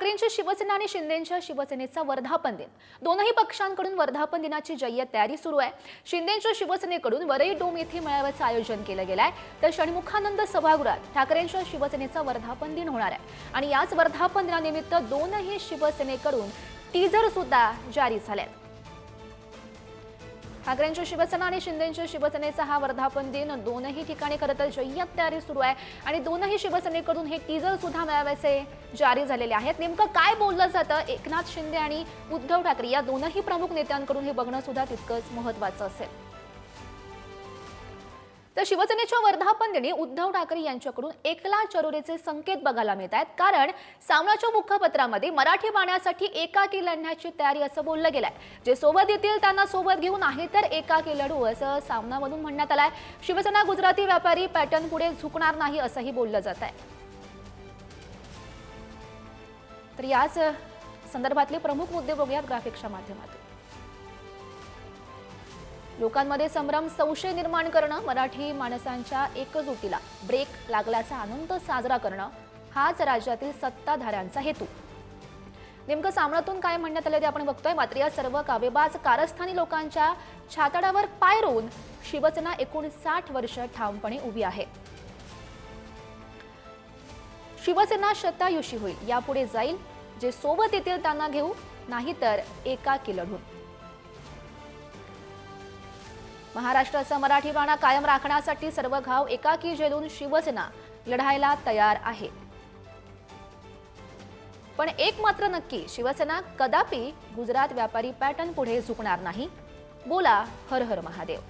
ठाकरेंची शिवसेना आणि शिंदेच्या शिवसेनेचा वर्धापन दिन. दोनही पक्षांकडून वर्धापन दिनाची जय्यत तयारी सुरू आहे. शिंदेच्या शिवसेनेकडून वरई डोम येथे मेळाव्याचं आयोजन केलं गेलं आहे तर षणमुखानंद सभागृहात ठाकरेंच्या शिवसेनेचा वर्धापन दिन होणार आहे. आणि याच वर्धापन दिनानिमित्त दोनही शिवसेनेकडून टीजर सुद्धा जारी झाले आहेत ठाकरेंची शिवसेना आणि शिंदेच्या शिवसेनेचा हा वर्धापन दिन. दोनही ठिकाणी खरं तर जय्यत तयारी सुरू आहे आणि दोनही शिवसेनेकडून हे टीजर सुद्धा मिळाव्याचे जारी झालेले आहेत. नेमकं काय बोललं जातं? एकनाथ शिंदे आणि उद्धव ठाकरे या दोनही प्रमुख नेत्यांकडून हे बघणं सुद्धा तितकंच महत्वाचं असेल. तर शिवसेनेच्या वर्धापन दिनी उद्धव ठाकरे यांच्याकडून एकला चरोरीचे संकेत बघायला मिळत आहेत कारण सामनाच्या मुखपत्रामध्ये मराठी पाण्यासाठी एकाकी लढण्याची तयारी असं बोललं गेलंय. जे सोबत येतील त्यांना सोबत घेऊन आहे तर एकाकी लढू असं सामनामधून म्हणण्यात आलंय. शिवसेना गुजराती व्यापारी पॅटर्न पुढे झुकणार नाही असंही बोललं जात आहे तर याच संदर्भातले प्रमुख मुद्दे बघूयात ग्राफिक्सच्या माध्यमातून. लोकांमध्ये संभ्रम संशय निर्माण करणं मराठी माणसांच्या एकजुटीला ब्रेक लागल्याचा आनंद साजरा करणं हाच राज्यातील सत्ताधाऱ्यांचा हेतू. नेमकं सामनातून काय म्हणण्यात आलं ते आपण बघतोय. मात्र या सर्व कावेबाज कारस्थानी लोकांच्या छातडावर पाय रोवून शिवसेना एकूण साठ वर्ष ठामपणे उभी आहे. शिवसेना शतायुषी होईल यापुढे जाईल. जे सोबत येतील त्यांना घेऊ नाहीतर एकाकी लढून. महाराष्ट्राचा मराठी कायम राखण्यासाठी सर्व घाव एकाकी झेलून शिवसेना लढायला तयार आहे. पण एक मात्र नक्की शिवसेना कदापि गुजरात व्यापारी पॅटर्न पुढे झुकणार नाही. बोला हर हर महादेव.